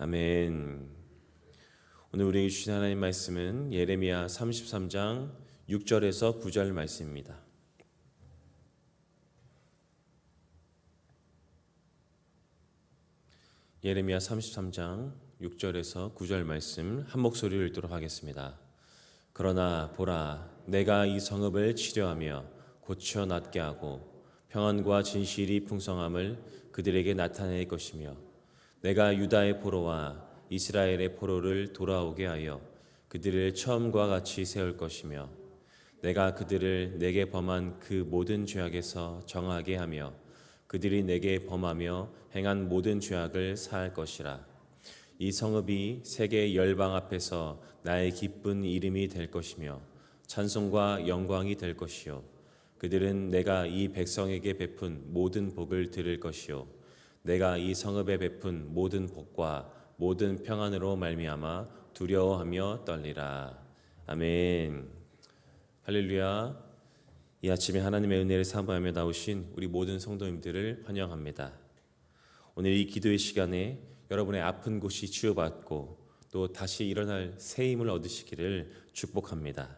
아멘. 오늘 우리에게 주신 하나님 말씀은 예레미야 33장 6절에서 9절 말씀입니다. 예레미야 33장 6절에서 9절 말씀 한 목소리로 읽도록 하겠습니다. 그러나 보라 내가 이 성읍을 치료하며 고쳐 낫게 하고 평안과 진실이 풍성함을 그들에게 나타낼 것이며 내가 유다의 포로와 이스라엘의 포로를 돌아오게 하여 그들을 처음과 같이 세울 것이며 내가 그들을 내게 범한 그 모든 죄악에서 정하게 하며 그들이 내게 범하며 행한 모든 죄악을 사할 것이라. 이 성읍이 세계 열방 앞에서 나의 기쁜 이름이 될 것이며 찬송과 영광이 될 것이요. 그들은 내가 이 백성에게 베푼 모든 복을 들을 것이요 내가 이 성읍에 베푼 모든 복과 모든 평안으로 말미암아 두려워하며 떨리라 아멘 할렐루야 이 아침에 하나님의 은혜를 사모하며 나오신 우리 모든 성도님들을 환영합니다. 오늘 이 기도의 시간에 여러분의 아픈 곳이 치유받고 또 다시 일어날 새 힘을 얻으시기를 축복합니다.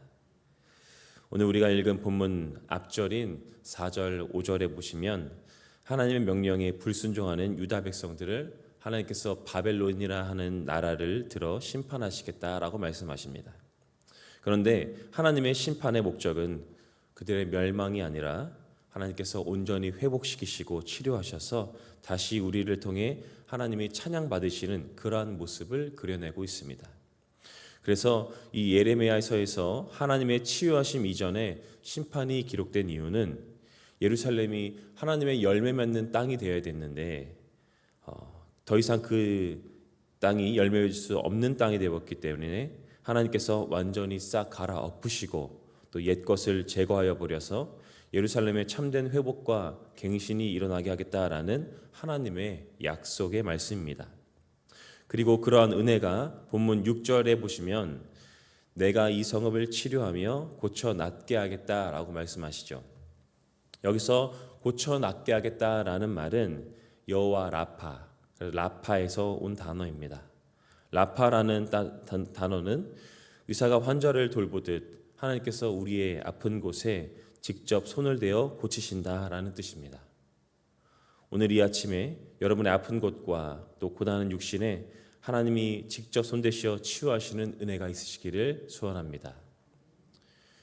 오늘 우리가 읽은 본문 앞절인 4절, 5절에 보시면 하나님의 명령에 불순종하는 유다 백성들을 하나님께서 바벨론이라 하는 나라를 들어 심판하시겠다라고 말씀하십니다. 그런데 하나님의 심판의 목적은 그들의 멸망이 아니라 하나님께서 온전히 회복시키시고 치료하셔서 다시 우리를 통해 하나님이 찬양 받으시는 그러한 모습을 그려내고 있습니다. 그래서 이 예레미야서에서 하나님의 치유하심 이전에 심판이 기록된 이유는 예루살렘이 하나님의 열매 맺는 땅이 되어야 됐는데 어, 더 이상 그 땅이 열매 맺을 수 없는 땅이 되었기 때문에 하나님께서 완전히 싹 갈아 엎으시고 또 옛 것을 제거하여 버려서 예루살렘의 참된 회복과 갱신이 일어나게 하겠다라는 하나님의 약속의 말씀입니다. 그리고 그러한 은혜가 본문 6절에 보시면 내가 이 성읍을 치료하며 고쳐 낫게 하겠다라고 말씀하시죠. 여기서 고쳐 낫게 하겠다라는 말은 여호와 라파, 라파에서 온 단어입니다. 라파라는 단어는 의사가 환자를 돌보듯 하나님께서 우리의 아픈 곳에 직접 손을 대어 고치신다라는 뜻입니다. 오늘 이 아침에 여러분의 아픈 곳과 또 고단한 육신에 하나님이 직접 손대시어 치유하시는 은혜가 있으시기를 소원합니다.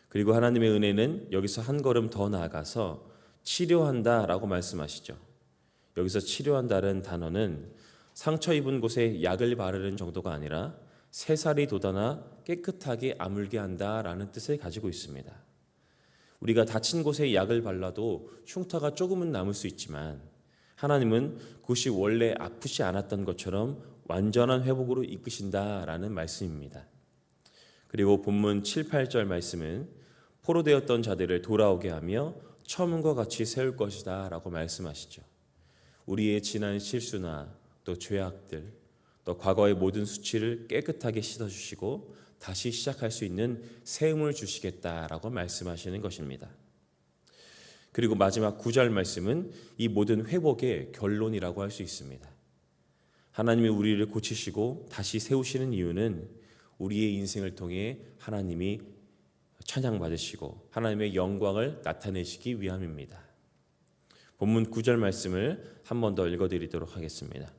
그리고 하나님의 은혜는 여기서 한 걸음 더 나아가서 치료한다라고 말씀하시죠. 여기서 치료한다는 단어는 상처 입은 곳에 약을 바르는 정도가 아니라 새살이 돋아나 깨끗하게 아물게 한다라는 뜻을 가지고 있습니다. 우리가 다친 곳에 약을 발라도 흉터가 조금은 남을 수 있지만 하나님은 그것이 원래 아프지 않았던 것처럼 완전한 회복으로 이끄신다라는 말씀입니다. 그리고 본문 7, 8절 말씀은 포로되었던 자들을 돌아오게 하며 처음과 같이 세울 것이다 라고 말씀하시죠. 우리의 지난 실수나 또 죄악들, 또 과거의 모든 수치를 깨끗하게 씻어 주시고 다시 시작할 수 있는 새 힘을 주시겠다라고 말씀하시는 것입니다. 그리고 마지막 구절 말씀은 이 모든 회복의 결론이라고 할 수 있습니다. 하나님이 우리를 고치시고 다시 세우시는 이유는 우리의 인생을 통해 하나님이 찬양 받으시고 하나님의 영광을 나타내시기 위함입니다. 본문 9절 말씀을 한 번 더 읽어 드리도록 하겠습니다.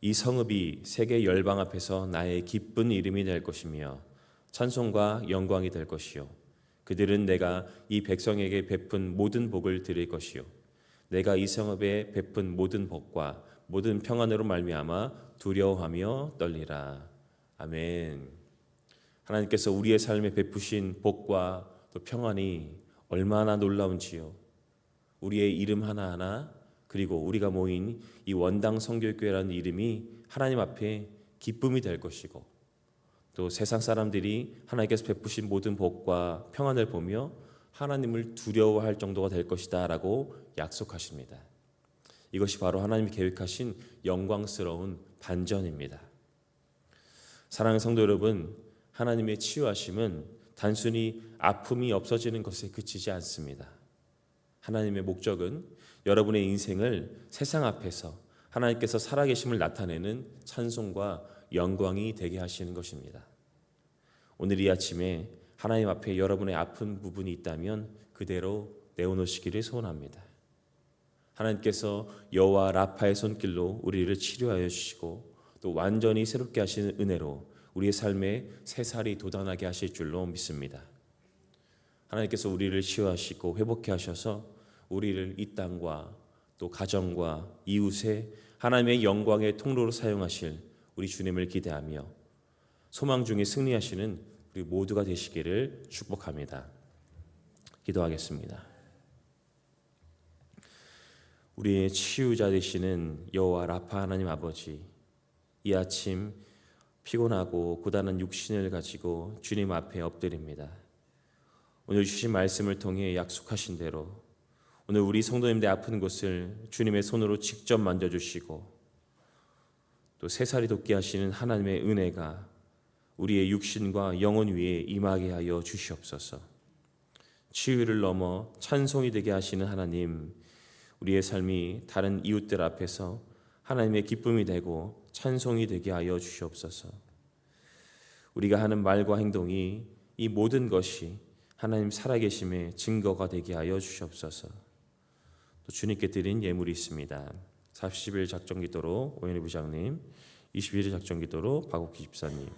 이 성읍이 세계 열방 앞에서 나의 기쁜 이름이 될 것이며 찬송과 영광이 될 것이요 그들은 내가 이 백성에게 베푼 모든 복을 드릴 것이요 내가 이 성읍에 베푼 모든 복과 모든 평안으로 말미암아 두려워하며 떨리라 아멘. 하나님께서 우리의 삶에 베푸신 복과 또 평안이 얼마나 놀라운지요. 우리의 이름 하나하나 그리고 우리가 모인 이 원당 성교교회라는 이름이 하나님 앞에 기쁨이 될 것이고 또 세상 사람들이 하나님께서 베푸신 모든 복과 평안을 보며 하나님을 두려워할 정도가 될 것이다라고 약속하십니다. 이것이 바로 하나님이 계획하신 영광스러운 반전입니다. 사랑하는 성도 여러분, 하나님의 치유하심은 단순히 아픔이 없어지는 것에 그치지 않습니다. 하나님의 목적은 여러분의 인생을 세상 앞에서 하나님께서 살아계심을 나타내는 찬송과 영광이 되게 하시는 것입니다. 오늘 이 아침에 하나님 앞에 여러분의 아픈 부분이 있다면 그대로 내어놓으시기를 소원합니다. 하나님께서 여호와 라파의 손길로 우리를 치료하여 주시고 또 완전히 새롭게 하시는 은혜로 우리의 삶에 새살이 돋아나게 하실 줄로 믿습니다. 하나님께서 우리를 치유하시고 회복해 하셔서 우리를 이 땅과 또 가정과 이웃에 하나님의 영광의 통로로 사용하실 우리 주님을 기대하며 소망 중에 승리하시는 우리 모두가 되시기를 축복합니다. 기도하겠습니다. 우리의 치유자 되시는 여호와 라파 하나님 아버지 이 아침 피곤하고 고단한 육신을 가지고 주님 앞에 엎드립니다. 오늘 주신 말씀을 통해 약속하신 대로 오늘 우리 성도님들 아픈 곳을 주님의 손으로 직접 만져주시고 또 새살이 돋게 하시는 하나님의 은혜가 우리의 육신과 영혼 위에 임하게 하여 주시옵소서. 치유를 넘어 찬송이 되게 하시는 하나님, 우리의 삶이 다른 이웃들 앞에서 하나님의 기쁨이 되고 찬송이 되게 하여 주시옵소서. 우리가 하는 말과 행동이 이 모든 것이 하나님 살아계심의 증거가 되게 하여 주시옵소서. 또 주님께 드린 예물이 있습니다. 40일 작정 기도로 오연희 부장님, 21일 작정 기도로 박옥기 집사님.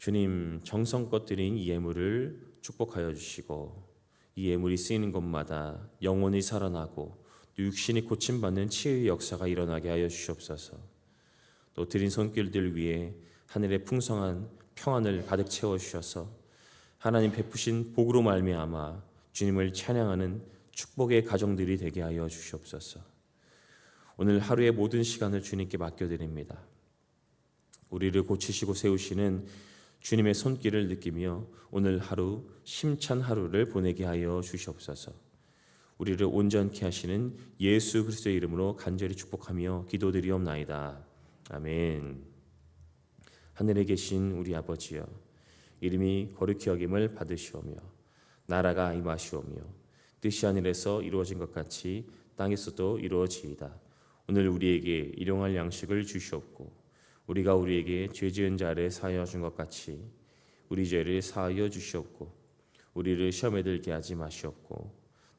주님 정성껏 드린 이 예물을 축복하여 주시고 이 예물이 쓰이는 곳마다 영혼이 살아나고 또 육신이 고침받는 치유의 역사가 일어나게 하여 주시옵소서. 또 드린 손길들 위에 하늘의 풍성한 평안을 가득 채워 주셔서 하나님 베푸신 복으로 말미암아 주님을 찬양하는 축복의 가정들이 되게 하여 주시옵소서. 오늘 하루의 모든 시간을 주님께 맡겨드립니다. 우리를 고치시고 세우시는 주님의 손길을 느끼며 오늘 하루 심찬 하루를 보내게 하여 주시옵소서. 우리를 온전케 하시는 예수 그리스도의 이름으로 간절히 축복하며 기도드리옵나이다. 아멘. 하늘에 계신 우리 아버지여 이름이 거룩히 여김을 받으시오며 나라가 임하시오며 뜻이 하늘에서 이루어진 것 같이 땅에서도 이루어지이다. 오늘 우리에게 일용할 양식을 주시옵고 우리가 우리에게 죄 지은 자를 사하여 준 것 같이 우리 죄를 사하여 주시옵고 우리를 시험에 들게 하지 마시옵고